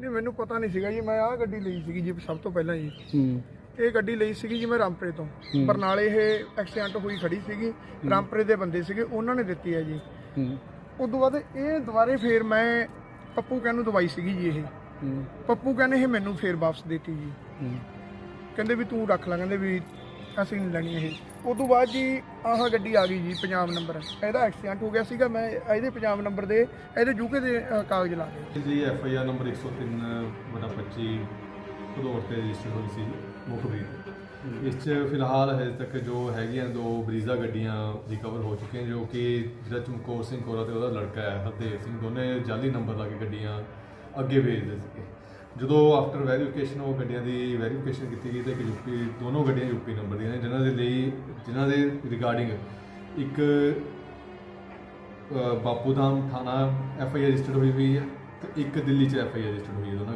ਨਹੀਂ ਮੈਨੂੰ ਪਤਾ ਨਹੀਂ ਸੀਗਾ ਜੀ ਮੈਂ ਆਹ ਗੱਡੀ ਲਈ ਸੀਗੀ ਜੀ ਸਭ ਤੋਂ ਪਹਿਲਾਂ ਜੀ। ਹੂੰ। ਇਹ ਗੱਡੀ ਲਈ ਸੀਗੀ ਜੀ ਮੈਂ ਰਾਮਪੁਰੇ ਤੋਂ। ਬਰਨਾਲੇ ਇਹ ਐਕਸੀਡੈਂਟ ਹੋਈ ਖੜੀ ਸੀਗੀ ਰਾਮਪੁਰੇ ਦੇ ਬੰਦੇ ਸੀਗੇ ਉਹਨਾਂ ਨੇ ਦਿੱਤੀ ਹੈ ਜੀ। ਹੂੰ। ਉਦੋਂ ਬਾਅਦ ਇਹ ਦੁਬਾਰੇ ਫੇਰ ਮੈਂ ਪੱਪੂ ਕਹਿਣ ਨੂੰ ਦਵਾਈ ਸੀਗੀ ਜੀ ਇਹ। ਪੱਪੂ ਕਹਿੰਦੇ ਇਹ ਮੈਨੂੰ ਫੇਰ ਵਾਪਸ ਦੇਤੀ ਜੀ। ਕਹਿੰਦੇ ਵੀ ਤੂੰ ਰੱਖ ਲੈ ਕਹਿੰਦੇ ਵੀ ਅਸੀਂ ਨਹੀਂ ਲੈਣੀ ਇਹ। ਉਦੋਂ ਬਾਅਦ ਜੀ ਆਹ ਗੱਡੀ ਆ ਗਈ ਜੀ ਪੰਜਾਬ ਨੰਬਰ। ਇਹਦਾ ਐਕਸੀਡੈਂਟ ਹੋ ਗਿਆ ਸੀਗਾ ਮੈਂ ਇਹਦੇ ਪੰਜਾਬ ਨੰਬਰ ਦੇ ਇਹਦੇ ਯੂਕੇ ਦੇ ਅ, ਕਾਗਜ਼ ਲਾ ਲਏ। ਜੀ ਐਫ ਆਈ ਆਰ ਨੰਬਰ 103 ਬਟਾ 25 ਭਦੌੜ ਤੇ ਰਜਿਸਟਰ ਹੋਈ ਸੀ ਮੁਖਬਰੀ ਇਸ 'ਚ ਫਿਲਹਾਲ ਹਜੇ ਤੱਕ ਜੋ ਹੈਗੀਆਂ ਦੋ ਬਰੀਜ਼ਾ ਗੱਡੀਆਂ ਰਿਕਵਰ ਹੋ ਚੁੱਕੀਆਂ ਜੋ ਕਿ ਜਿਹੜਾ ਚਮਕੌਰ ਸਿੰਘ ਕੋਰਾ ਤੇ ਉਹਦਾ ਲੜਕਾ ਹੈ ਹਰਦੇਵ ਸਿੰਘ ਦੋਨੇ ਜਾਲੀ ਨੰਬਰ ਲਾ ਕੇ ਗੱਡੀਆਂ ਅੱਗੇ ਭੇਜਦੇ ਸੀਗੇ। ਜਦੋਂ ਆਫਟਰ ਵੈਰੀਫਿਕੇਸ਼ਨ ਉਹ ਗੱਡੀਆਂ ਦੀ ਵੈਰੀਫਿਕੇਸ਼ਨ ਕੀਤੀ ਗਈ ਤਾਂ ਇੱਕ ਯੂਪੀ ਦੋਨੋਂ ਗੱਡੀਆਂ ਯੂਪੀ ਨੰਬਰ ਦੀਆਂ ਨੇ, ਜਿਨ੍ਹਾਂ ਦੇ ਲਈ, ਜਿਨ੍ਹਾਂ ਦੇ ਰਿਗਾਰਡਿੰਗ ਇੱਕ ਬਾਪੂ ਧਾਮ ਥਾਣਾ ਐਫ ਆਈ ਆਰ ਰਜਿਸਟਰਡ ਹੋਈ ਹੋਈ ਹੈ ਤੇ ਇੱਕ ਦਿੱਲੀ ਚ ਐਫ ਆਈ ਆਰ ਰਜਿਸਟਰਡ ਹੋਈ ਹੈ ਦੋਨਾਂ